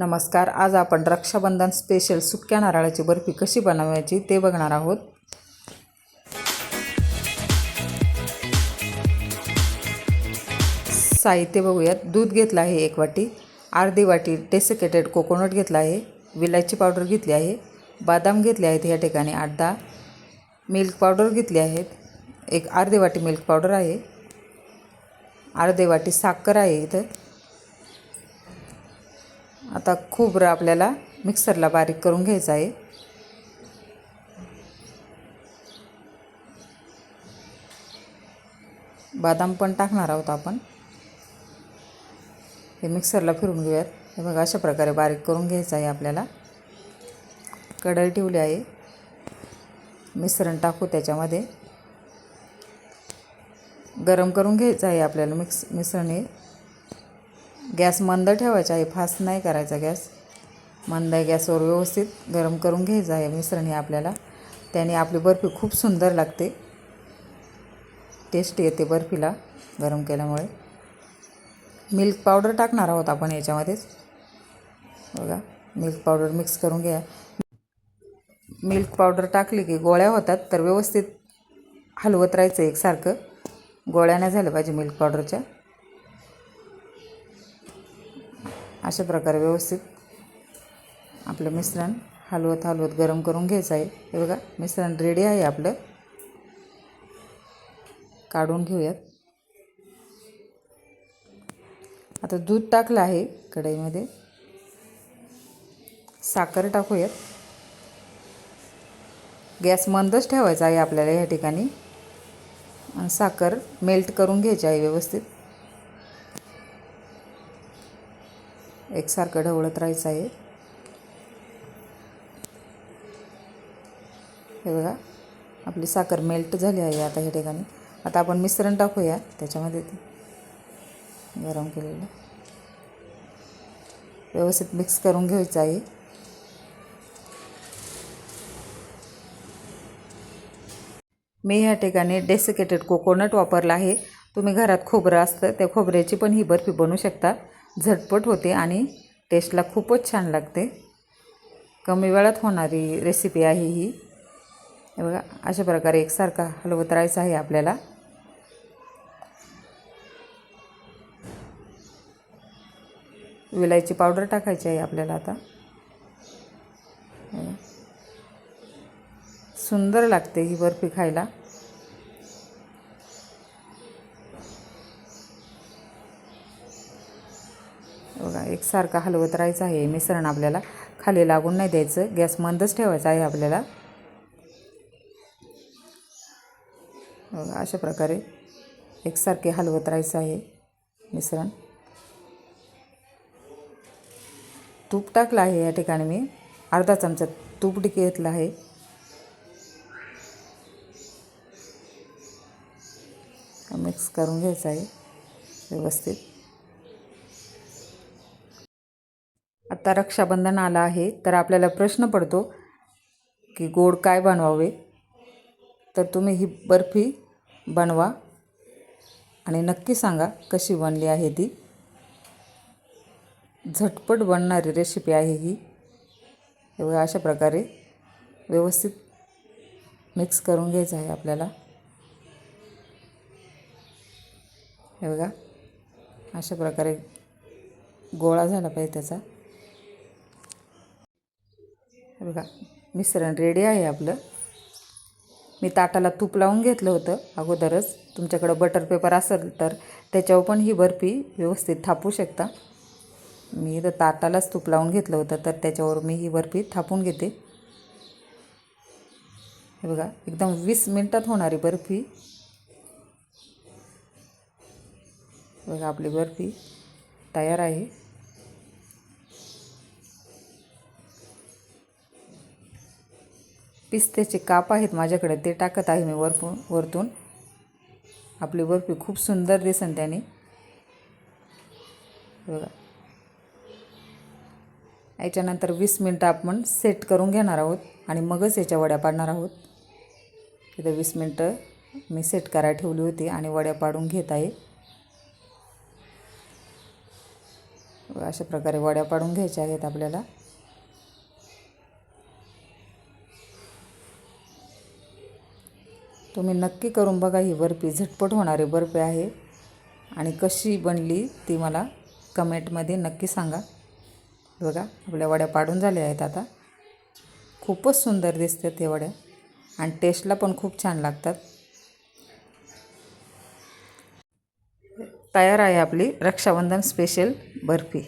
नमस्कार. आज आपण रक्षाबंधन स्पेशल सुक्या नारळाची बर्फी कशी बनवायची ते बघणार आहोत. साहित्य बघूयात. दूध घेतलं आहे एक वाटी. अर्धी वाटी डेसिकेटेड कोकोनट घेतला आहे. विलायची पावडर घेतली आहे. बदाम घेतले आहेत या ठिकाणी आठ दहा. मिल्क पावडर घेतली आहेत. एक अर्धी वाटी मिल्क पावडर आहे. अर्धी वाटी साखर आहे इथं. आता खोबरं आपल्याला मिक्सरला बारीक करून घ्यायचं आहे. बदाम पण टाकणार आहोत आपण. हे मिक्सरला फिरून घेऊयात. हे बघा अशा प्रकारे बारीक करून घ्यायचं आहे आपल्याला. कढई ठेवली आहे. मिश्रण टाकू त्याच्यामध्ये. गरम करून घ्यायचं आहे आपल्याला मिक्स मिश्रण हे. गॅस मंद ठेवायचा आहे फास्ट नाही करायचा गॅस. मंद गॅसवर व्यवस्थित गरम करून घ्यायचं आहे मिश्रण हे आपल्याला. त्याने आपली बर्फी खूप सुंदर लागते. टेस्ट येते बर्फीला गरम केल्यामुळे. मिल्क पावडर टाकणार आहोत आपण याच्यामध्येच. बघा मिल्क पावडर मिक्स करून घ्या. मिल्क पावडर टाकली की गोळ्या होतात तर व्यवस्थित हलवत राहायचं एकसारखं. गोळ्या नाही झाल्या पाहिजे मिल्क पावडरच्या. अशा प्रकारे व्यवस्थित आपलं मिश्रण हलवत हलवत गरम करून घ्यायचं आहे. हे बघा मिश्रण रेडी आहे आपलं. काढून घेऊयात. आता दूध टाकलं आहे कढईमध्ये. साखर टाकूयात. गॅस मंदच ठेवायचा आहे आपल्याला या ठिकाणी. साखर मेल्ट करून घ्यायची आहे व्यवस्थित. एकसारखं ढवळत राहायचं आहे. हे बघा आपली साखर मेल्ट झाली आहे आता ह्या ठिकाणी. आता आपण मिश्रण टाकूया त्याच्यामध्ये ते गरम केलेलं. व्यवस्थित मिक्स करून घ्यायचं आहे. मी ह्या ठिकाणी डेसिकेटेड कोकोनट वापरला आहे. तुम्ही घरात खोबरं असतं त्या खोबऱ्याची पण ही बर्फी बनवू शकता. झटपट होते आणि टेस्टला खूपच छान लागते. कमी वेळात होणारी रेसिपी आहे ही. हे बघा अशा प्रकारे एकसारखा हलवत राहायचं आहे आपल्याला. विलायची पावडर टाकायची आहे आपल्याला आता. सुंदर लागते ही बर्फी खायला. बघा एकसारखं हलवत राहायचं आहे. मिश्रण आपल्याला खाली लागून नाही द्यायचं. गॅस मंदच ठेवायचा आहे आपल्याला. बघा अशा प्रकारे एकसारखे हलवत राहायचं आहे मिश्रण तूप टाकलं आहे या ठिकाणी मी. अर्धा चमचा तूप घेतलं आहे. मिक्स करून घ्यायचं आहे व्यवस्थित. आता रक्षाबंधन आलं आहे तर आपल्याला प्रश्न पडतो की गोड काय बनवावे? तर तुम्ही ही बर्फी बनवा आणि नक्की सांगा कशी बनली आहे ती. झटपट बनणारी रेसिपी आहे ही. हे अशा प्रकारे व्यवस्थित मिक्स करून घ्यायचं आहे आपल्याला. हे बघा अशा प्रकारे गोळा झाला पाहिजे त्याचा. बघा मिश्रण रेडी आहे आपलं. मी ताटाला तूप लावून घेतलं होतं अगोदरच. तुमच्याकडं बटर पेपर असेल तर त्याच्यावर पण ही बर्फी व्यवस्थित थापू शकता. मी इथं ताटालाच तूप लावून घेतलं होतं तर त्याच्यावर मी ही बर्फी थापून घेते. हे बघा एकदम वीस मिनटात होणारी बर्फी. बघा आपली बर्फी तयार आहे. पिस्त्याचे काप आहेत माझ्याकडे ते टाकत आहे मी वरपून वरतून. आपली बर्फी खूप सुंदर दिसन त्याने. बघा. याच्यानंतर वीस मिनटं आपण सेट करून घेणार आहोत आणि मगच याच्या वड्या पाडणार आहोत. इथं वीस मिनटं मी सेट करायला ठेवली होती आणि वड्या पाडून घेत आहे. अशा प्रकारे वड्या पाडून घ्यायच्या आहेत आपल्याला. तुम्ही नक्की करून बघा ही बर्फी झटपट होणारी बर्फी आहे. आणि कशी बनली ती मला कमेंटमध्ये नक्की सांगा. बघा आपल्या वड्या पाडून झाल्या आहेत आता. खूपच सुंदर दिसतात ते वड्या. आणि टेस्टला पण खूप छान लागतात. तयार आहे आपली रक्षाबंधन स्पेशल बर्फी.